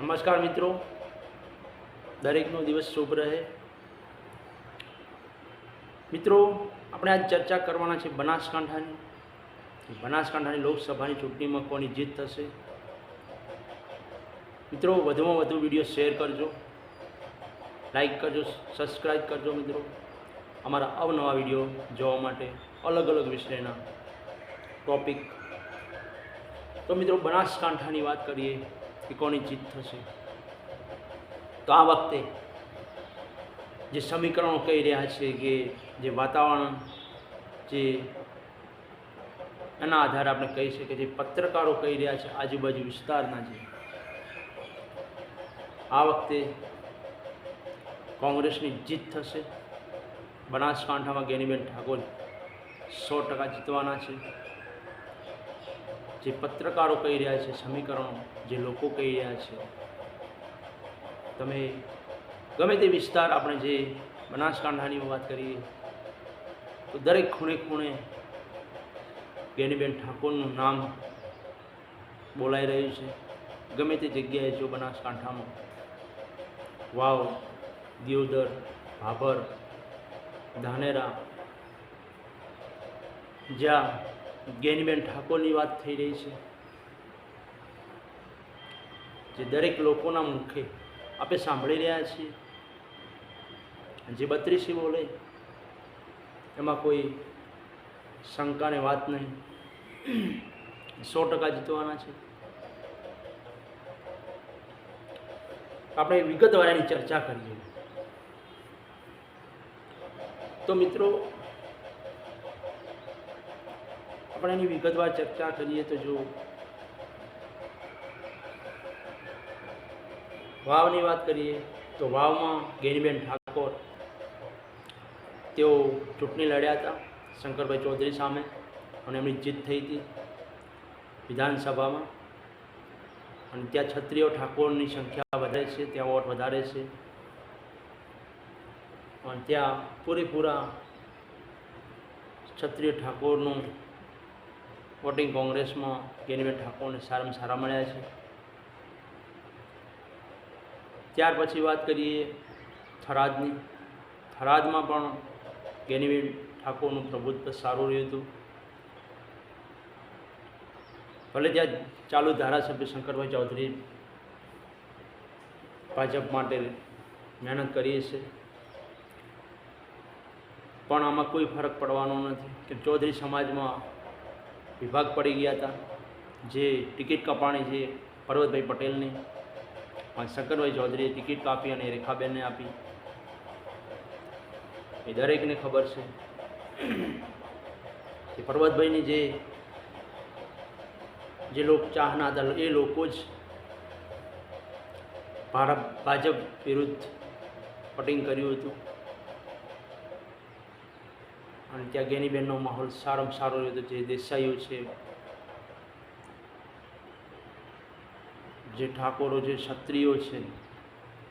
નમસ્કાર મિત્રો. દરેકનો દિવસ શુભ રહે. મિત્રો, આપણે આજ ચર્ચા કરવાના છે બનાસકાંઠાની. બનાસકાંઠાની લોકસભાની ચૂંટણીમાં કોની જીત થશે? મિત્રો, વધુમાં વધુ વીડિયો શેર કરજો. લાઈક કરજો સબસ્ક્રાઈબ કરજો મિત્રો. અમારા અવનવા વીડિયો જોવા માટે અલગ અલગ વિષયના ટોપિક. તો મિત્રો, બનાસકાંઠાની વાત કરીએ. કે કોની જીત થશે? તો આ વખતે જે સમીકરણો કહી રહ્યા છે કે જે વાતાવરણ જે એના આધારે આપણે કહી શકીએ જે પત્રકારો કહી રહ્યા છે આજુબાજુ વિસ્તારના જે, આ વખતે કોંગ્રેસની જીત થશે. બનાસકાંઠામાં ગેનીબેન ઠાકોર સો ટકા જીતવાના છે. જે પત્રકારો કહી રહ્યા છે, સમીકરણો, જે લોકો કહી રહ્યા છે. તમે ગમે તે વિસ્તાર આપણે જે બનાસકાંઠાની વાત કરીએ, તો દરેક ખૂણે ખૂણે ગેનીબેન ઠાકોરનું નામ બોલાઈ રહ્યું છે. ગમે તે જગ્યાએ જો બનાસકાંઠામાં વાવ, દિયોદર, ભાભર, ધાનેરા, જ્યાં ગેનીબેન ઠાકોરની વાત થઈ રહી છે, જે દરેક લોકોના મુખે આપણે સાંભળી રહ્યા છીએ. જે બત્રીસી બોલે, એમાં કોઈ શંકાને વાત નહીં. સો ટકા જીતવાના છે. આપણે વિગતવાર એની ચર્ચા કરીએ. તો મિત્રો આપણે એની વિગતવાર ચર્ચા કરીએ તો જો વાવની વાત કરીએ તો વાવમાં ગેનીબેન ઠાકોર તેઓ ચૂંટણી લડ્યા હતા શંકરભાઈ ચૌધરી સામે અને એમની જીત થઈ હતી વિધાનસભામાં. અને ત્યાં ક્ષત્રિય ઠાકોરની સંખ્યા વધારે છે, ત્યાં વોટ વધારે છે. અને ત્યાં પૂરેપૂરા ક્ષત્રિય ઠાકોરનું વોટિંગ કોંગ્રેસમાં ગેનીબેન ઠાકોરને સારામાં સારા મળ્યા છે. ત્યાર પછી વાત કરીએ થરાદની. થરાદમાં પણ ગેનીબેન ઠાકોરનું પ્રભુત્વ સારું રહ્યું હતું. ભલે ત્યાં ચાલુ ધારાસભ્ય શંકરભાઈ ચૌધરી ભાજપ માટે મહેનત કરીએ છે પણ આમાં કોઈ ફરક પડવાનો નથી કે ચૌધરી સમાજમાં વિભાગ પડી ગયા હતા. જે ટિકિટ કપાણી છે પર્વતભાઈ પટેલની. પણ શંકરભાઈ ચૌધરીએ ટિકિટ કાપી અને રેખાબેનને આપી. એ દરેકને ખબર છે કે પર્વતભાઈની જે જે લોક ચાહના હતા, એ લોકો જ ભારત ભાજપ વિરુદ્ધ પટિંગ કર્યું હતું. અને ત્યાં ગેનીબેનનો માહોલ સારામાં સારો રહ્યો હતો, જે દેસાઈઓ છે, જે ઠાકોરો જે ક્ષત્રિયો છે,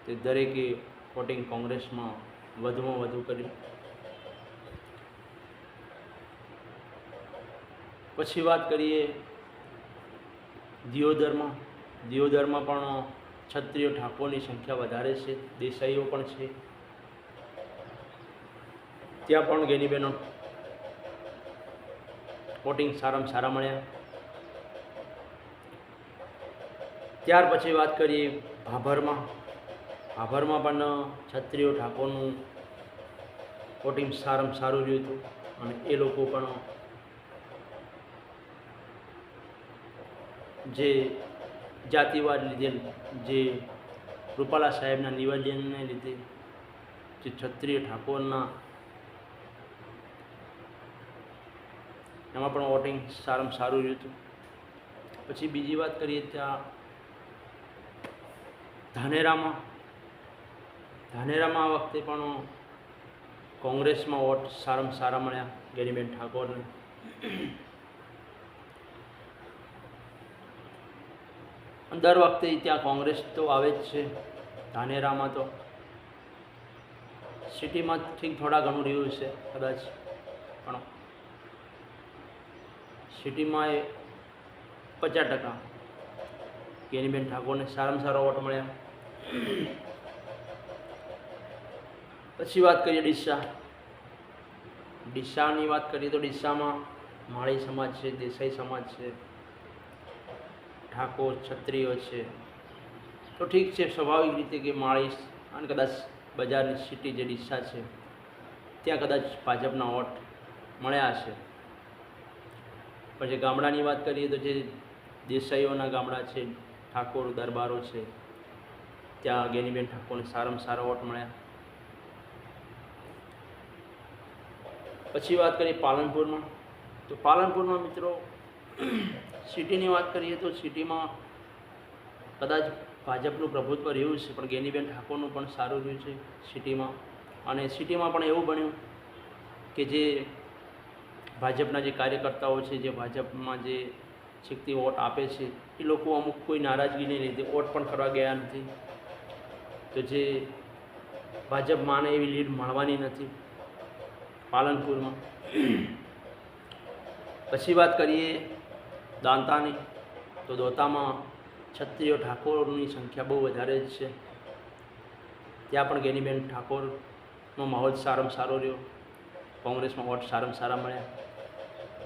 તે દરેકે વોટિંગ કોંગ્રેસમાં વધુમાં વધુ કર્યું. પછી વાત કરીએ દિયોદરમાં. દિયોદરમાં પણ ક્ષત્રિય ઠાકોરની સંખ્યા વધારે છે, દેસાઈઓ પણ છે. ત્યાં પણ ગેનીબેનો વોટિંગ સારામાં સારા મળ્યા. ત્યાર પછી વાત કરીએ ભાભરમાં. ભાભરમાં પણ છત્રીઓ ઠાકોરનું કોટિંગ સારામાં સારું રહ્યું હતું અને એ લોકો પણ જે જાતિવાદ લીધે, જે રૂપાલા સાહેબના નિવેદનને લીધે જે ક્ષત્રિય ઠાકોરના એમાં પણ વોટિંગ સારામાં સારું રહ્યું હતું. પછી બીજી વાત કરીએ ત્યાં ધાનેરામાં. ધાનેરામાં આ વખતે પણ કોંગ્રેસમાં વોટ સારામાં સારા મળ્યા, ગેરીબેન ઠાકોરને. દર વખતે ત્યાં કોંગ્રેસ તો આવે જ છે, ધાનેરામાં તો. સિટીમાં ઠીક થોડા ઘણું રહ્યું છે કદાચ. પણ સિટીમાં એ પચાસ ટકા. કેનીબેન ઠાકોરને સારામાં સારા વોટ મળ્યા. પછી વાત કરીએ ડીસા. ડીસાની વાત કરીએ તો ડીસામાં માળી સમાજ છે, દેસાઈ સમાજ છે, ઠાકોર, ક્ષત્રિયો છે. તો ઠીક છે, સ્વાભાવિક રીતે કે માળી અને કદાચ બજારની સિટી જે ડીસા છે, ત્યાં કદાચ ભાજપના વોટ મળ્યા હશે. પછી ગામડાની વાત કરીએ તો જે દેસાઈઓના ગામડા છે, ઠાકોર, દરબારો છે, ત્યાં ગેનીબેન ઠાકોરને સારામાં સારા વોટ મળ્યા. પછી વાત કરીએ પાલનપુરમાં. તો પાલનપુરમાં મિત્રો, સિટીની વાત કરીએ તો સિટીમાં કદાચ ભાજપનું પ્રભુત્વ રહ્યું છે, પણ ગેનીબેન ઠાકોરનું પણ સારું રહ્યું છે સિટીમાં. અને સિટીમાં પણ એવું બન્યું કે જે ભાજપના જે કાર્યકર્તાઓ છે, જે ભાજપમાં જે છેકતી વોટ આપે છે, એ લોકો અમુક કોઈ નારાજગીને લીધે વોટ પણ કરવા ગયા નથી. તો જે ભાજપ માને એવી લીડ મળવાની નથી પાલનપુરમાં. પછી વાત કરીએ દાંતાની. તો દોતામાં ક્ષત્રિય ઠાકોરની સંખ્યા બહુ વધારે જ છે. ત્યાં પણ ગેનીબેન ઠાકોરનો માહોલ સારામાં સારો રહ્યો. કોંગ્રેસમાં વોટ સારામાં સારા મળ્યા.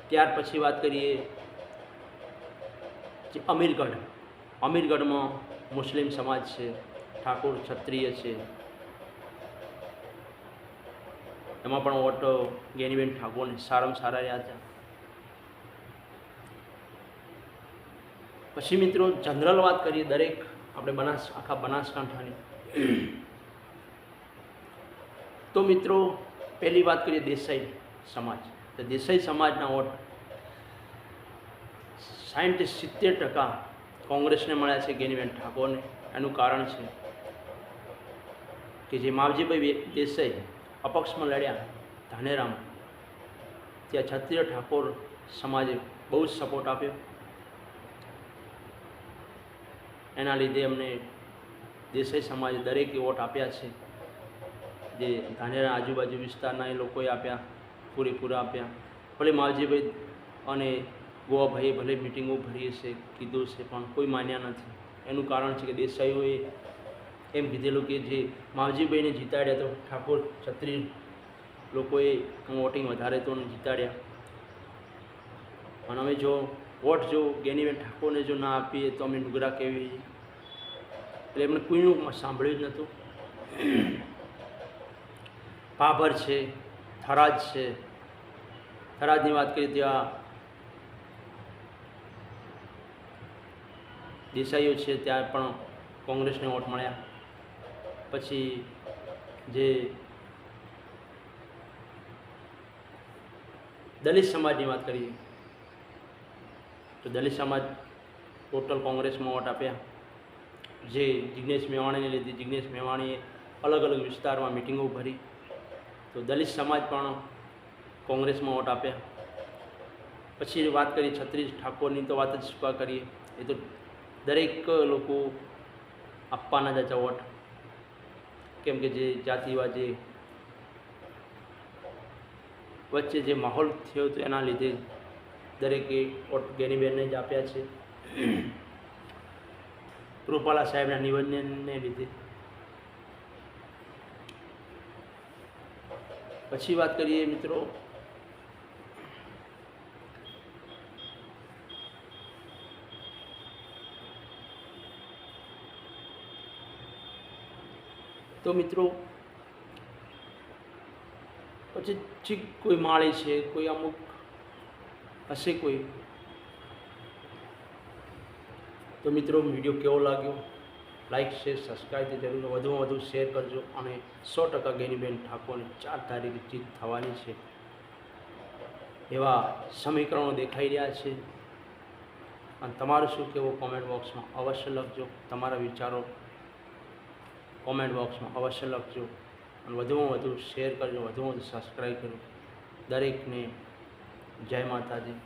ત્યાર પછી વાત કરીએ જે અમીરગઢ. અમીરગઢમાં મુસ્લિમ સમાજ છે, ઠાકોર ક્ષત્રિય છે. એમાં પણ વોટ ગેનીબેન ઠાકોરને સારામાં સારા રહ્યા હતા. પછી મિત્રો જનરલ વાત કરીએ દરેક, આપણે બનાસ, આખા બનાસકાંઠાની. તો મિત્રો, પહેલી વાત કરીએ દેસાઈ સમાજ. તો દેસાઈ સમાજના વોટ. સાઠથી સિત્તેર ટકા કોંગ્રેસને મળ્યા છે ગેનીબેન ઠાકોરને. એનું કારણ છે કે જે માવજીભાઈ દેસાઈ અપક્ષમાં લડ્યા ધાનેરામ, ત્યાં ક્ષત્રિય ઠાકોર સમાજે બહુ જ સપોર્ટ આપ્યો. એના લીધે અમને દેસાઈ સમાજે દરેકે વોટ આપ્યા છે. જે ધાનેરા આજુબાજુ વિસ્તારના એ લોકોએ આપ્યા. પૂરેપૂરા આપ્યા. ભલે માવજીભાઈ અને ગોવાભાઈએ ભલે મિટિંગો ભરી છે કીધું છે પણ કોઈ માન્યા નથી. એનું કારણ છે કે દેસાઈઓએ એમ કીધેલું કે જે માવજીભાઈને જીતાડ્યા તો ઠાકોર છત્રી લોકોએ વોટિંગ વધારે તો જીતાડ્યા. અને અમે જો વોટ જો ગેનીબેન ઠાકોરને જો ના આપીએ તો અમે નુગરા કેવી એટલે એમને કોઈનું સાંભળ્યું જ નહોતું. પાભર છે થરાજ છે થરાદની વાત કરીએ ત્યાં દેસાઈઓ છે, ત્યાં પણ કોંગ્રેસને વોટ મળ્યા. પછી જે દલિત સમાજની વાત કરીએ તો દલિત સમાજ ટોટલ કોંગ્રેસમાં વોટ આપ્યા. જે જિગ્નેશ મેવાણીને લીધે. જિગ્નેશ મેવાણીએ અલગ અલગ વિસ્તારમાં મિટિંગો ભરી. તો દલિત સમાજ પણ કોંગ્રેસમાં વોટ આપ્યા. પછી વાત કરીએ છત્રીસ ઠાકોરની તો વાત જ શું કરીએ. એ તો દરેક લોકો આપવાના જ હતા વોટ. કેમ કે જે જાતિવાદ વચ્ચે જે માહોલ થયો હતો એના લીધે દરેકે વોટ ગેનીબેનને જ આપ્યા છે. રૂપાલા સાહેબના નિવેદનને લીધે. પછી વાત કરીએ મિત્રો તો મિત્રો, પછી જે કોઈ માળી છે, કોઈ અમુક હશે કોઈ? તો મિત્રો, વીડિયો કેવો લાગ્યો? લાઇક શેર સબસ્ક્રાઈબ જરૂર વધુમાં વધુ શેર કરજો અને સો ટકા ગેનીબેન ઠાકોરને ચાર તારીખે જીત થવાની છે. એવા સમીકરણો દેખાઈ રહ્યા છે. અને તમારું શું કહેવું કોમેન્ટ બોક્સમાં અવશ્ય લખજો. તમારા વિચારો કોમેન્ટ બોક્સમાં અવશ્ય લખજો અને વધુમાં વધુ શેર કરજો, વધુમાં વધુ સબસ્ક્રાઈબ કરજો દરેકને જય માતાજી.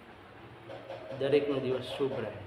દરેકનો દિવસ શુભ રહે.